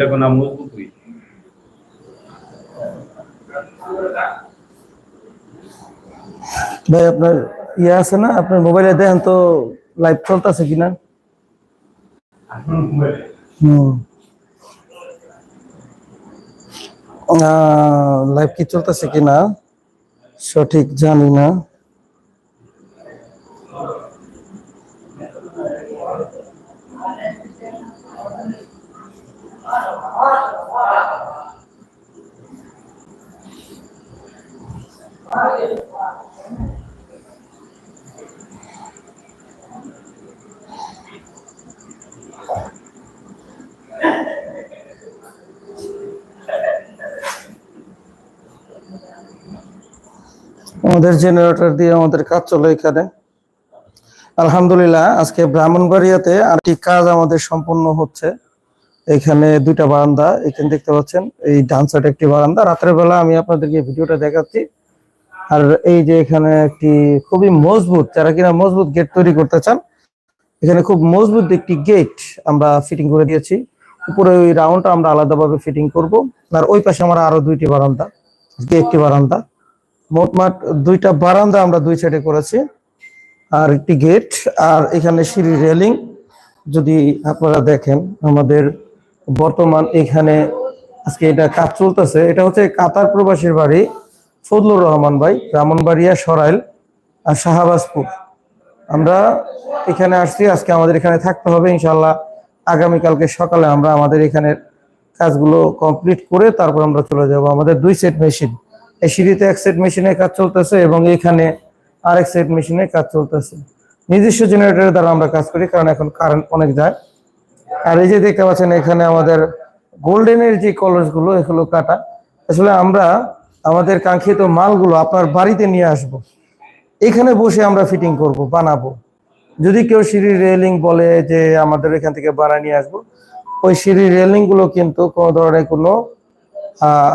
এখন আর মজবুত হই ভাই আপনার ইয়ে আছে না? আপনার মোবাইলে দেখেন তো লাইভ চলতেছে কিনা? হুম। লাইভ কি চলতেছে কিনা? সঠিক জানি না। আমাদের জেনারেটর দিয়ে আমাদের কাজ চলে এখানে। আলহামদুলিল্লাহ, আজকে ব্রাহ্মণবাড়িয়াতে আরেকটি কাজ আমাদের সম্পন্ন হচ্ছে। এখানে দুইটা বারান্দা, এখানে দেখতে পাচ্ছেন, এই ডান সাইড একটি বারান্দা। রাতের বেলা আমি আপনাদেরকে ভিডিওটা দেখাচ্ছি। আর এই যে এখানে একটি খুবই মজবুত, যারা কিনা মজবুত গেট তৈরি করতে চান, এখানে খুব মজবুত একটি গেট আমরা ফিটিং করে দিয়েছি। উপরে ওই রাউন্ডটা আমরা আলাদাভাবে ফিটিং করব। আর ওই পাশে আমরা আরও দুইটি বারান্দা একটি বারান্দা। মোটমাট দুইটা বারান্দা আমরা দুই সাইডে করেছি আর একটি গেট আর এখানে সিঁড়ি রেলিং। যদি আপনারা দেখেন, আমাদের বর্তমান এখানে আজকে এটা কাজ চলতেছে। এটা হচ্ছে কাতার প্রবাসীর বাড়ি, ফজলুর রহমান ভাই, ব্রাহ্মণবাড়িয়া সরাইল আর শাহবাজপুর। আমরা এখানে আসছি, আজকে আমাদের এখানে থাকতে হবে ইনশাল্লাহ আগামীকালকে সকালে আমরা আমাদের এখানের কাজগুলো কমপ্লিট করে তারপর আমরা চলে যাব। আমাদের দুই সেট মেশিন। এই সিঁড়িতে এক সেট মেশিনে কাজ চলতেছে এবং এখানে আরেক সেট মেশিনে কাজ চলতেছে। নিজস্ব জেনারেটরের দ্বারা আমরা কাজ করি, কারণ এখন কারেন্ট অনেক যায়। আর এই যে দেখতে পাচ্ছেন, এখানে আমাদের গোল্ডেনের যে কলসগুলো, এগুলো কাটা। আসলে আমরা আমাদের কাঙ্ক্ষিত মালগুলো আপনার বাড়িতে নিয়ে আসব। এখানে বসে আমরা ফিটিং করব, বানাবো। যদি কেউ সিঁড়ির রেলিং বলে যে আমাদের এখান থেকে বানায় নিয়ে আসব, ওই সিঁড়ির রেলিংগুলো কিন্তু কোনো ধরনের কোনো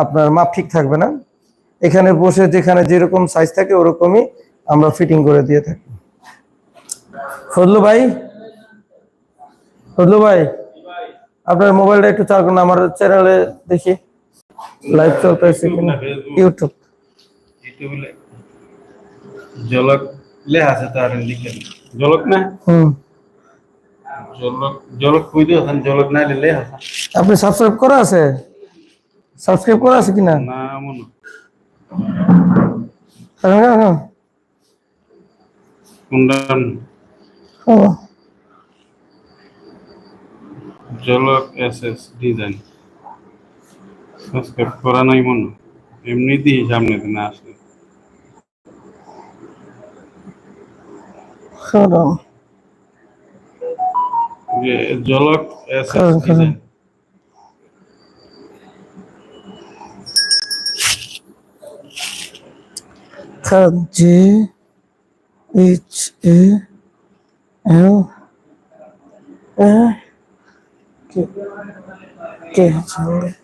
আপনার মাপ ঠিক থাকবে না। এখানে বসে যেখানে যেরকম সাইজ থাকে ওরকমই আমরা ফিটিং করে দিয়ে থাকি। ফজলু ভাই? ফজলু ভাই আপনার মোবাইলটা একটু চার করুন আমার চ্যানেলে দেখি। লাইভ চলতেছে কিনা? ইউটিউব ইউটিউবে জলক লেখা আছে তার লিখে। জলক না? হুম। জলক জলক কই দিও জলক না লেখা আছে। আপনি সাবস্ক্রাইব করা আছে? সাবস্ক্রাইব করা আছে কিনা? না মনে হ্যাঁ, হ্যাঁ, হ্যাঁ। কোনটা ও, জলক এস এস ডিজাইন সাবস্ক্রাইব করা নাই মনে এমনিতেই সামনে দিনে আসলে খারাপ। যে জলক এস এস খারাপ, খারাপ। ডিজাইন খারাপ। J H A L K K Jhalak.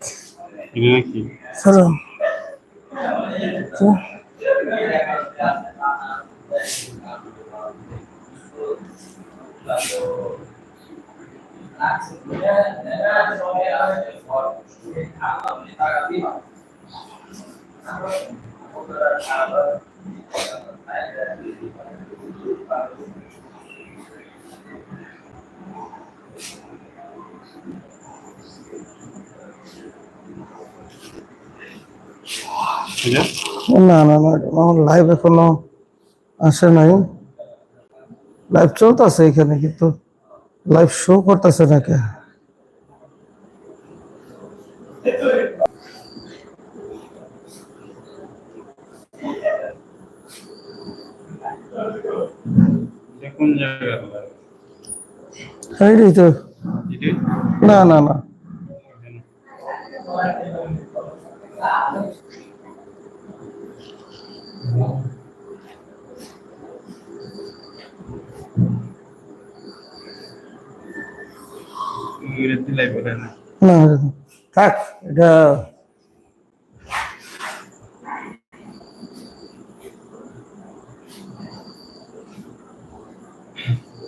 এটা নাকি খারাপ। কে? এটা না না না আমার লাইভ এখনও আসে নাই। লাইভ চলতেছে এখানে কিন্তু লাইভ শো করতেছে না কে এইটাই তো। না না না। না থাক এটা